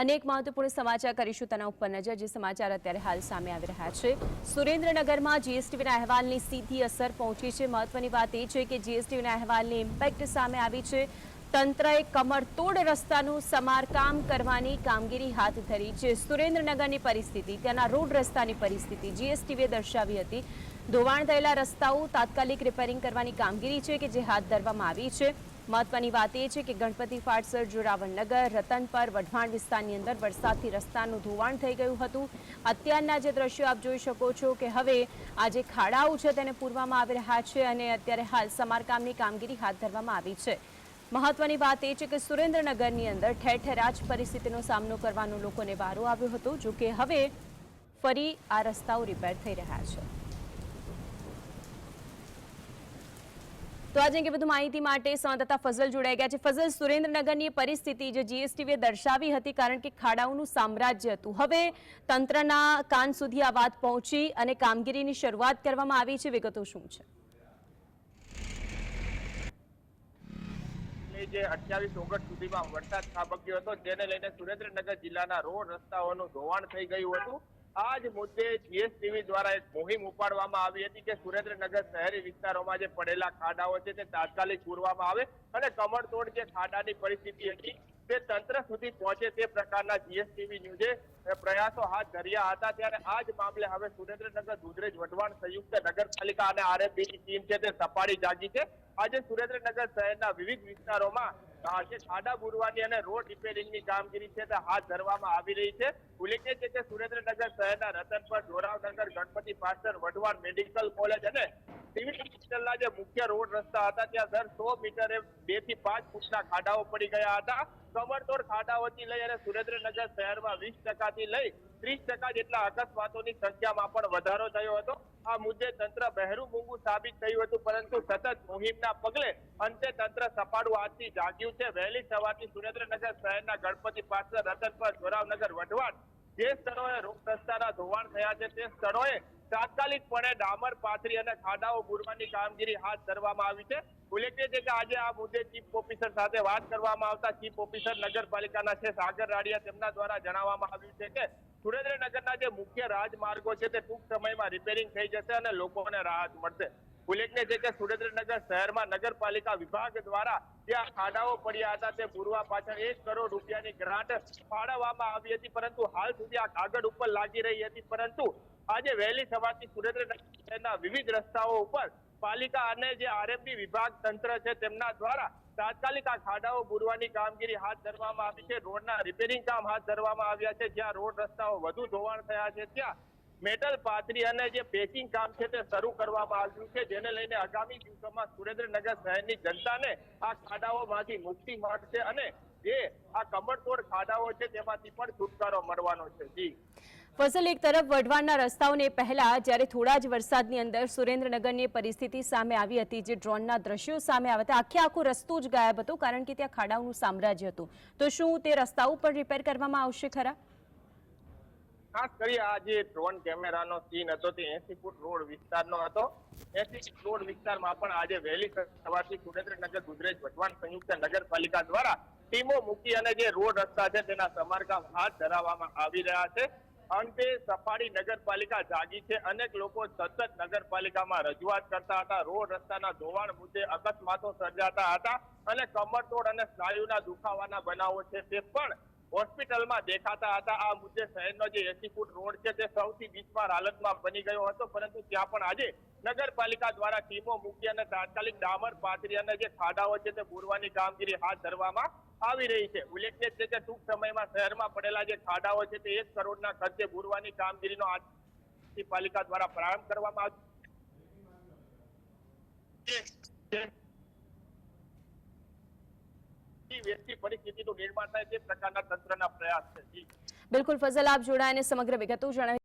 અનેક મહત્વપૂર્ણ સમાચાર કરીશું તેના ઉપર નજર, જે સમાચાર અત્યારે હાલ સામે આવી રહ્યા છે. સુરેન્દ્રનગરમાં જીએસટીવીના અહેવાલની સીધી અસર પહોંચી છે. મહત્વની વાત એ છે કે જીએસટીવીના અહેવાલની ઇમ્પેક્ટ સામે આવી છે. તંત્રએ કમરતોડ રસ્તાનું સમારકામ કરવાની કામગીરી હાથ ધરી છે. સુરેન્દ્રનગરની પરિસ્થિતિ, ત્યાંના રોડ રસ્તાની પરિસ્થિતિ જીએસટીવીએ દર્શાવી હતી. ધોવાણ થયેલા રસ્તાઓ તાત્કાલિક રિપેરિંગ કરવાની કામગીરી છે કે જે હાથ ધરવામાં આવી છે. મહત્વની વાત એ છે કે ગણપતિ ફાટસર જોરાવરનગર, રતનપર, વઢવાણ વિસ્તારની અંદર વરસાદથી રસ્તાનું ધોવાણ થઈ ગયું હતું. અત્યારના જે દ્રશ્યો આપ જોઈ શકો છો કે હવે આ જે ખાડાઓ છે તેને પૂરવામાં આવી રહ્યા છે અને અત્યારે હાલ સમારકામની કામગીરી હાથ ધરવામાં આવી છે. મહત્વની વાત એ છે કે સુરેન્દ્રનગરની અંદર ઠેર ઠેર જ પરિસ્થિતિનો સામનો કરવાનો લોકોને વારો આવ્યો હતો જો કે હવે ફરી આ રસ્તાઓ રિપેર થઈ રહ્યા છે. તો આજે અંગે વધુ માહિતી માટે સંવાદદાતા ફઝલ જોડાઈ ગયા છે. ફઝલ સુરેન્દ્રનગરની પરિસ્થિતિ જે જીએસટીવીએ દર્શાવી હતી કારણ કે ખાડાઓનું સામ્રાજ્ય હતું. હવે તંત્રના કાન સુધી આ વાત પહોંચી અને કામગીરીની શરૂઆત કરવામાં આવી છે. વિગતો શું છે? જે અઠ્યાવીસ ઓગસ્ટ સુધીમાં વરસાદ ખાબક્યો હતો જેને લઈને સુરેન્દ્રનગર જિલ્લાના રોડ રસ્તાઓનું ધોવાણ થઈ ગયું હતું. આ જ મુદ્દે જીએસટીવી દ્વારા એક મોહિમ ઉપાડવામાં આવી હતી કે સુરેન્દ્રનગર શહેરી વિસ્તારોમાં જે પડેલા ખાડાઓ છે તે તાત્કાલિક પૂરવામાં આવે અને કમરતોડ જે ખાડાની પરિસ્થિતિ હતી. તે તંત્ર સુધી પહોંચે તે પ્રકારના જીએસટીવી ન્યૂઝે પ્રયાસો હાથ ધર્યા હતા. ત્યારે આ જ મામલે હવે સુરેન્દ્રનગર દુધરેજ વઢવાણ સંયુક્ત નગરપાલિકા અને આરએફબીની ટીમ છે તે સફાળી જાગી છે. આજે સુરેન્દ્રનગર શહેરના વિવિધ વિસ્તારોમાં જે બુરવાની અને રોડ રિપેરિંગની કામગીરી છે તે હાથ ધરવામાં આવી રહી છે. ઉલ્લેખનીય છે કે સુરેન્દ્રનગર શહેરના રતનપર ઢોરાવનગર ગણપતિ પાસર વઢવાણ મેડિકલ કોલેજ અને જે મુખ્ય રોડ રસ્તા હતા, ત્યાં દર સો મીટરે બેથી પાંચ ફૂટના ખાડાઓ પડી ગયા હતા. કમરતોડ ખાડાઓથી લઈ અને સુરેન્દ્રનગર શહેરમાં વીસ ટકાથી લઈ ત્રીસ ટકા જેટલા અકસ્માતોની સંખ્યામાં પણ વધારો થયો હતો. આ મુદ્દે તંત્ર બહેરું મૂંગું સાબિત થયું હતું, પરંતુ સતત મુહિમના પગલે અંતે તંત્ર સપાડું આજથી જાગ્યું છે. વહેલી સવારથી સુરેન્દ્રનગર શહેરના ગણપતિ પાસર રતનપર જોરાવનગર વઢવાણ જે સ્થળોએ રોડ રસ્તાના ધોવાણ થયા છે, તે સ્થળોએ તાત્કાલિકપણે ડામર, પાથરી અને ખાડાઓ પૂરવાની કામગીરી હાથ ધરવામાં આવી છે. ઉલ્લેખનીય છે કે આજે આ મુદ્દે ચીફ ઓફિસર સાથે વાત કરવામાં આવતા ચીફ ઓફિસર નગરપાલિકાના છે, સાગર રાડિયા તેમના દ્વારા જણાવવામાં આવ્યું છે કે સુરેન્દ્રનગરના જે મુખ્ય રાજમાર્ગો છે તે ટૂંક સમયમાં રિપેરિંગ થઈ જશે અને લોકોને રાહત મળશે. ઉલ્લેખનીય છે કે સુરેન્દ્રનગર શહેરમાં નગરપાલિકા વિભાગ દ્વારા જે ખાડાઓ પડ્યા હતા તે પૂરવા પાછળ એક કરોડ રૂપિયાની ગ્રાન્ટ ફાળવવામાં આવી હતી, પરંતુ હાલ સુધી આ કાગળ ઉપર લાગી રહી હતી. પરંતુ આજે વહેલી સવારથી સુરેન્દ્રનગર શહેરના વિવિધ રસ્તાઓ ઉપર પાલિકા અને જે આરએફબી વિભાગ તંત્ર છે તેમના દ્વારા તાત્કાલિક આ ખાડાઓ પૂરવાની કામગીરી હાથ ધરવામાં આવી છે. રોડના રિપેરિંગ કામ હાથ ધરવામાં આવ્યા છે. જ્યાં રોડ રસ્તાઓ વધુ ધોવાણ થયા છે. ત્યાં મેટલ પાથરી અને જે પેકિંગ કામ છે તે શરૂ કરવામાં આવ્યું છે. જેને લઈને આગામી દિવસોમાં સુરેન્દ્રનગર શહેરની જનતાને આ ખાડાઓમાંથી મુક્તિ મળશે અને જે આ કમરતોડ ખાડાઓ છે તેમાંથી પણ છુટકારો મળવાનો છે. જી. ફસલ એક તરફ વઢવાણના રસ્તાઓને પહેલા જ્યારે થોડા જ વરસાદની અંદર સુરેન્દ્રનગરની પરિસ્થિતિ સામે આવી હતી, જે ડ્રોનના દ્રશ્યો સામે આવ્યા હતા. આખે આખો રસ્તો જ ગાયબ હતો, કારણ કે ત્યાં ખાડાઓનું સામ્રાજ્ય હતું. તો શું તે રસ્તાઓ પણ રિપેર કરવામાં આવશે ખરા? ખાસ કરી આ જે ડ્રોન કેમેરાનો સીન હતો, તે એસી ફૂટ રોડ વિસ્તારનો હતો. એસી ફૂટ રોડ વિસ્તારમાં પણ આજે વહેલી સવારથી સુરેન્દ્રનગર, ગુજરાત વઢવાણ સંયુક્ત નગરપાલિકા દ્વારા ટીમો મૂકી અને જે રોડ રસ્તા છે, તેના સમારકામ હાથ ધરાવવામાં આવી રહ્યા છે. અંતે સફાળી નગરપાલિકા જાગી છે. અનેક લોકો સતત નગરપાલિકામાં રજૂઆત કરતા હતા. રોડ રસ્તાના ધોવાણ મુદ્દે અકસ્માતો સર્જાતા હતા અને કમરતોડ અને સ્નાયુના દુખાવાના બનાવો છે તે પણ હોસ્પિટલમાં દેખાતા હતા. આ મુદ્દે શહેરનો જે એસી ફૂટ રોડ છે તે સૌથી બિસ્માર હાલતમાં બની ગયો હતો. પરંતુ ત્યાં પણ આજે નગરપાલિકા દ્વારા ટીમો મૂકી અને તાત્કાલિક ડામર પાથરી અને જે ખાડાઓ છે તે પૂરવાની કામગીરી હાથ ધરવામાં આવી રહી છે. ઉલ્લેખનીય છે કે ટૂંક સમયમાં શહેરમાં પડેલા જે ખાડાઓ છે તે એક કરોડના ખર્ચે ભૂરવાની કામગીરીનો પાલિકા દ્વારા પ્રારંભ કરવામાં આવ્યો. પરિસ્થિતિનું નિર્માણ થાય તે પ્રકારના તંત્રના પ્રયાસ છે. બિલકુલ, ફઝલ, આપ જોડાઈને સમગ્ર વિગતો જણાવી